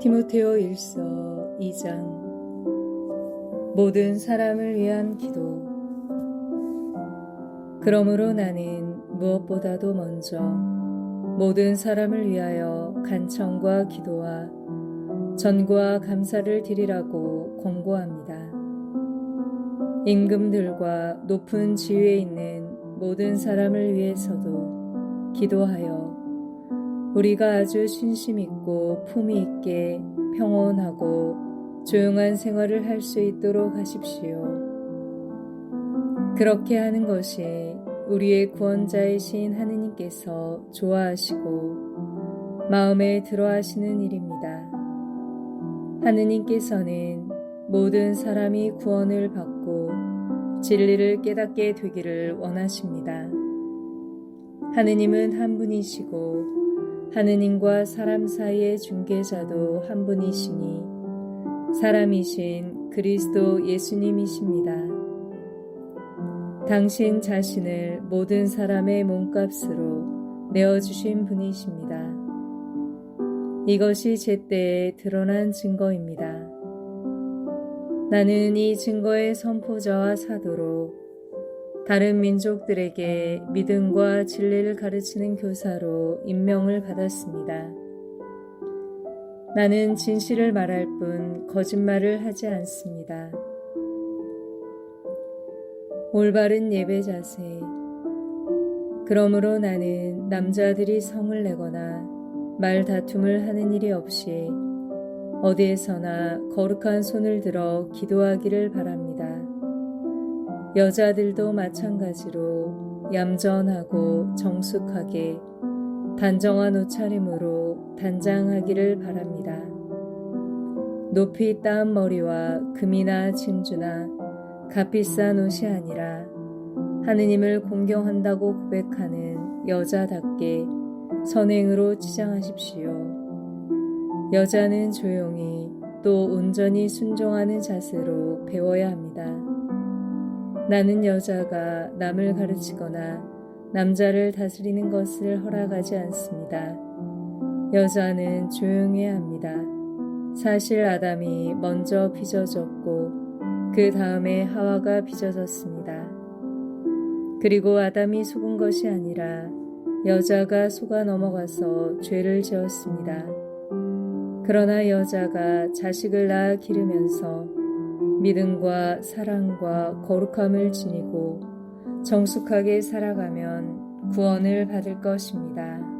티모테오 1서 2장 모든 사람을 위한 기도 그러므로 나는 무엇보다도 먼저 모든 사람을 위하여 간청과 기도와 전과 감사를 드리라고 권고합니다. 임금들과 높은 지위에 있는 모든 사람을 위해서도 기도하여 우리가 아주 신심 있고 품위 있게 평온하고 조용한 생활을 할 수 있도록 하십시오. 그렇게 하는 것이 우리의 구원자이신 하느님께서 좋아하시고 마음에 들어 하시는 일입니다. 하느님께서는 모든 사람이 구원을 받고 진리를 깨닫게 되기를 원하십니다. 하느님은 한 분이시고 하느님과 사람 사이의 중개자도 한 분이시니 사람이신 그리스도 예수님이십니다. 당신 자신을 모든 사람의 몸값으로 내어주신 분이십니다. 이것이 제때에 드러난 증거입니다. 나는 이 증거의 선포자와 사도로 다른 민족들에게 믿음과 진리를 가르치는 교사로 임명을 받았습니다. 나는 진실을 말할 뿐 거짓말을 하지 않습니다. 올바른 예배 자세. 그러므로 나는 남자들이 성을 내거나 말 다툼을 하는 일이 없이 어디에서나 거룩한 손을 들어 기도하기를 바랍니다. 여자들도 마찬가지로 얌전하고 정숙하게 단정한 옷차림으로 단장하기를 바랍니다. 높이 따은 머리와 금이나 진주나 값비싼 옷이 아니라 하느님을 공경한다고 고백하는 여자답게 선행으로 치장하십시오. 여자는 조용히 또 온전히 순종하는 자세로 배워야 합니다. 나는 여자가 남을 가르치거나 남자를 다스리는 것을 허락하지 않습니다. 여자는 조용해야 합니다. 사실 아담이 먼저 빚어졌고 그 다음에 하와가 빚어졌습니다. 그리고 아담이 속은 것이 아니라 여자가 속아 넘어가서 죄를 지었습니다. 그러나 여자가 자식을 낳아 기르면서 믿음과 사랑과 거룩함을 지니고 정숙하게 살아가면 구원을 받을 것입니다.